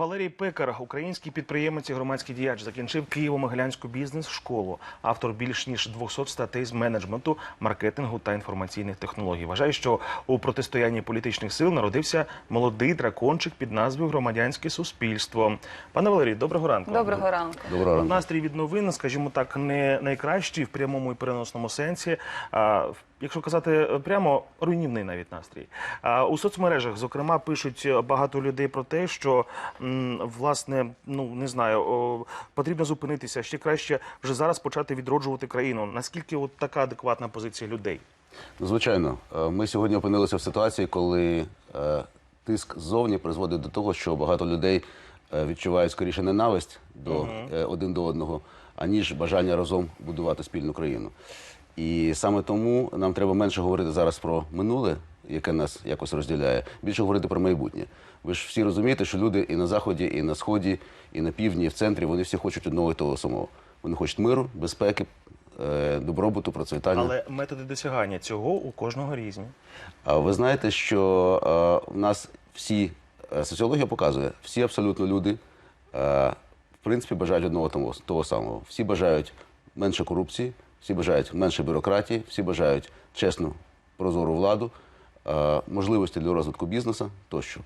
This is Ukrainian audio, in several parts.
Валерій Пекар, український підприємець і громадський діяч, закінчив Києво-Могилянську бізнес-школу, автор більш ніж 200 статей з менеджменту, маркетингу та інформаційних технологій. Вважає, що у протистоянні політичних сил народився молодий дракончик під назвою Громадянське суспільство. Пане Валерій, доброго ранку. Доброго ранку. Доброго ранку. Настрій від новин, скажімо так, не найкращий в прямому і переносному сенсі. А, в- якщо казати прямо, руйнівний навіть настрій. У соцмережах, зокрема, пишуть багато людей про те, що власне, ну не знаю, потрібно зупинитися. Ще краще вже зараз почати відроджувати країну. Наскільки от така адекватна позиція людей? Ну, Звичайно, Е, ми сьогодні опинилися в ситуації, коли е, тиск ззовні призводить до того, що багато людей е, відчувають скоріше ненависть до е, один до одного, аніж бажання разом будувати спільну країну. І саме тому нам треба менше говорити зараз про минуле, яке нас якось розділяє, більше говорити про майбутнє. Ви ж всі розумієте, що люди і на заході, і на сході, і на півдні, і в центрі вони всі хочуть одного і того самого. Вони хочуть миру, безпеки, е, добробуту, процвітання. Але методи досягання цього у кожного різні. А Ви знаєте, що е, в нас всі е, соціологія показує, всі абсолютно люди в принципі бажають одного того самого. Всі бажають менше корупції, всі бажають менше бюрократії, всі бажають чесну, прозору владу, е, можливості для розвитку бізнесу тощо.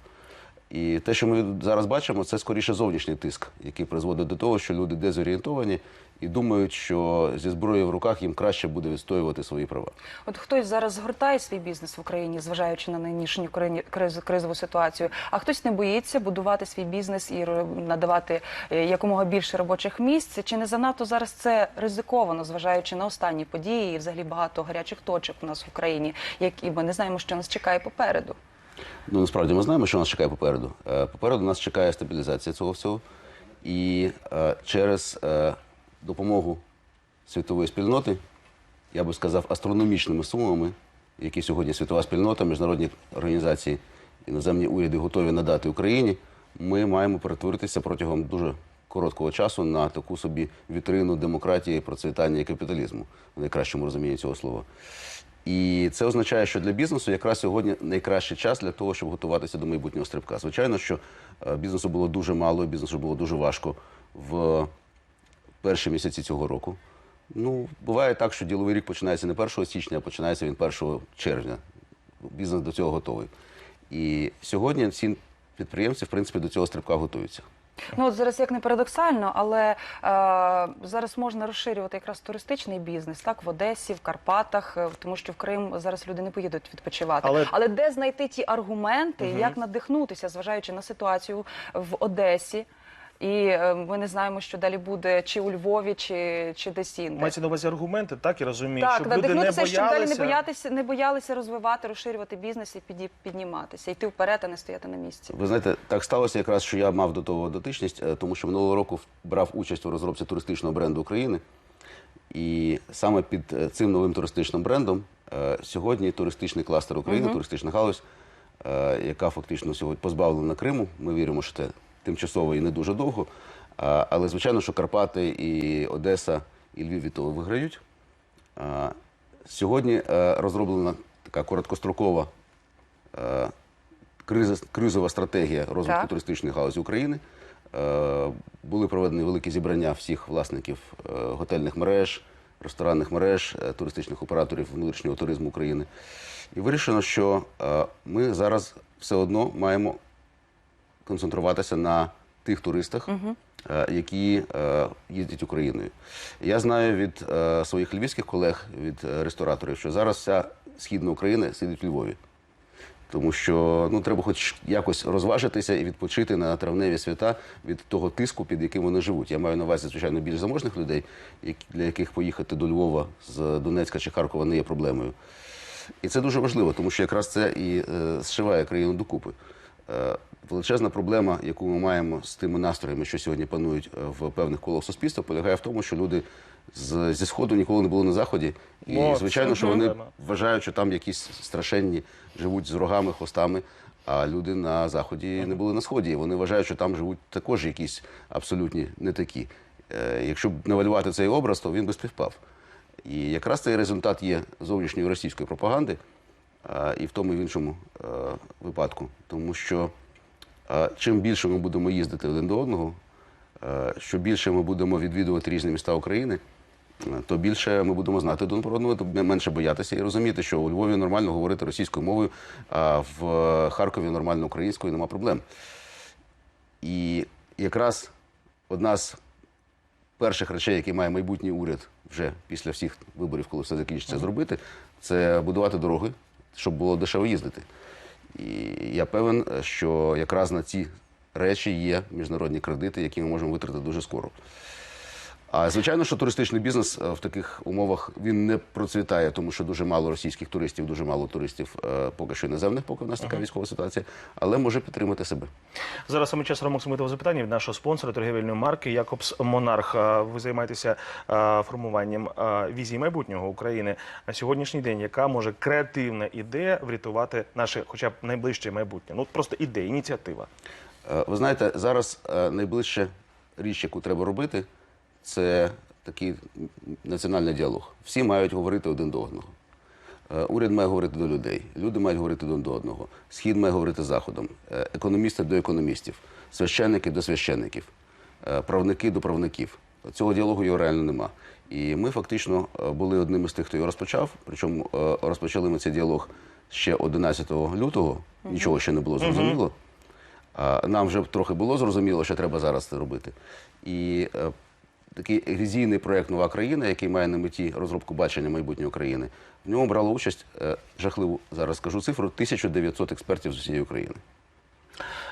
І те, що ми зараз бачимо, це скоріше зовнішній тиск, який призводить до того, що люди дезорієнтовані і думають, що зі зброєю в руках їм краще буде відстоювати свої права. От хтось зараз згортає свій бізнес в Україні, зважаючи на нинішню кризову ситуацію, а хтось не боїться будувати свій бізнес і надавати е, якомога більше робочих місць. Чи не занадто зараз це ризиковано, зважаючи на останні події і взагалі багато гарячих точок у нас в Україні, які ми не знаємо, що нас чекає попереду. Ну, насправді ми знаємо, що нас чекає попереду. Е, Попереду нас чекає стабілізація цього всього. І е, через е, допомогу світової спільноти, я би сказав, астрономічними сумами, які сьогодні світова спільнота, міжнародні організації, іноземні уряди готові надати Україні, ми маємо перетворитися протягом дуже короткого часу на таку собі вітрину демократії, процвітання і капіталізму в найкращому розумінні цього слова. І це означає, що для бізнесу якраз сьогодні найкращий час для того, щоб готуватися до майбутнього стрибка. Звичайно, що е, бізнесу було дуже мало, бізнесу було дуже важко в перші місяці цього року. Ну, буває так, що діловий рік починається не 1 січня, а починається він 1 червня. Бізнес до цього готовий. І сьогодні всі підприємці, в принципі, до цього стрибка готуються. Ну от зараз як не парадоксально, але е, зараз можна розширювати якраз туристичний бізнес, так в Одесі, в Карпатах, е, тому що в Крим зараз люди не поїдуть відпочивати. Але- Але, де знайти ті аргументи, як надихнутися, зважаючи на ситуацію в Одесі? І е, ми не знаємо, що далі буде чи у Львові, чи, чи десь інде. Мається на увазі аргументи, так і розумію, Так, щоб люди не надихнутися, щоб далі не боялися. боятися, не боялися розвивати, розширювати бізнес і піді- підніматися, йти вперед, а не стояти на місці. Ви знаєте, так сталося якраз, що я мав до того дотичність, е, тому що минулого року брав участь у розробці туристичного бренду України. І саме під е, цим новим туристичним брендом сьогодні туристичний кластер України, туристична галузь, яка фактично сьогодні позбавлена Криму. Ми віримо, що це тимчасово і не дуже довго. А, Але звичайно, що Карпати і Одеса і Львів від того виграють. А, Сьогодні е, розроблена така короткострокова е, кризова стратегія розвитку Так. туристичної галузі України. Е, Були проведені великі зібрання всіх власників готельних мереж, ресторанних мереж, туристичних операторів внутрішнього туризму України. І вирішено, що ми зараз все одно маємо концентруватися на тих туристах, е, які е, їздять Україною. Я знаю від е, своїх львівських колег, від рестораторів, що зараз вся східна Україна сидить у Львові. Тому що ну треба хоч якось розважитися і відпочити на травневі свята від того тиску, під яким вони живуть. Я маю на увазі, звичайно, більш заможних людей, для яких поїхати до Львова з Донецька чи Харкова не є проблемою. І це дуже важливо, тому що якраз це і е, зшиває країну докупи. Е, величезна проблема, яку ми маємо з тими настроями, що сьогодні панують е, в певних колах суспільства, полягає в тому, що люди з, зі сходу ніколи не були на заході, і О, звичайно, що вони вважають, що там якісь страшенні живуть з рогами, хвостами. А люди на заході не були на сході. І вони вважають, що там живуть також якісь абсолютні не такі. Е, якщо б навалювати цей образ, то він би співпав. І якраз цей результат є зовнішньої російської пропаганди, і в тому і в іншому е, випадку. Тому що чим більше ми будемо їздити один до одного, е, що більше ми будемо відвідувати різні міста України, е, то більше ми будемо знати один про одного, то менше боятися і розуміти, що у Львові нормально говорити російською мовою, а в е, Харкові нормально українською, нема проблем. І якраз одна з перших речей, які має майбутній уряд вже після всіх виборів, коли все закінчиться, зробити, це будувати дороги, щоб було дешево їздити. І я певен, що якраз на ці речі є міжнародні кредити, які ми можемо витратити дуже скоро. А звичайно, що туристичний бізнес е, в таких умовах він не процвітає, тому що дуже мало російських туристів, дуже мало туристів е, поки що іноземних, поки в нас така військова ситуація, але може підтримати себе. Зараз саме час Ромоксимитого запитання від нашого спонсора торгівельної марки Якобс Монарх. Ви займаєтеся формуванням візії майбутнього України на сьогоднішній день. Яка може креативна ідея врятувати наше, хоча б найближче майбутнє? Ну просто ідея, ініціатива. Е, Ви знаєте, зараз е, найближча річ, яку треба робити, це такий національний діалог. Всі мають говорити один до одного. Е, Уряд має говорити до людей, люди мають говорити один до одного. Схід має говорити з заходом, е, економісти до економістів, священники до священників, е, правники до правників. Цього діалогу його реально нема. І ми фактично були одним із тих, хто його розпочав. Причому розпочали ми цей діалог ще 11 лютого. Нічого ще не було зрозуміло. Нам вже трохи було зрозуміло, що треба зараз це робити. І такий візійний проєкт Нова країна, який має на меті розробку бачення майбутньої країни, в ньому брало участь е, жахливу зараз скажу цифру 1900 експертів з усієї України.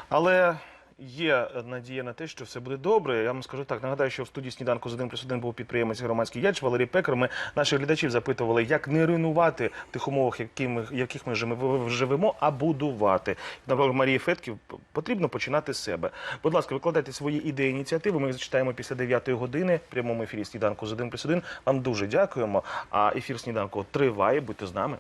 Але є надія на те, що все буде добре. Я вам скажу так. Нагадаю, що в студії сніданку з 1 плюс 1 був підприємець громадський діяч Валерій Пекар. Ми наших глядачів запитували, як не руйнувати тих умовах, в яких ми живемо- а будувати. Наприклад, Марії Фетків потрібно починати з себе. Будь ласка, викладайте свої ідеї, ініціативи. Ми їх зачитаємо після 9 години в прямому ефірі сніданку з 1 плюс 1. Вам дуже дякуємо. А ефір сніданку триває. Будьте з нами.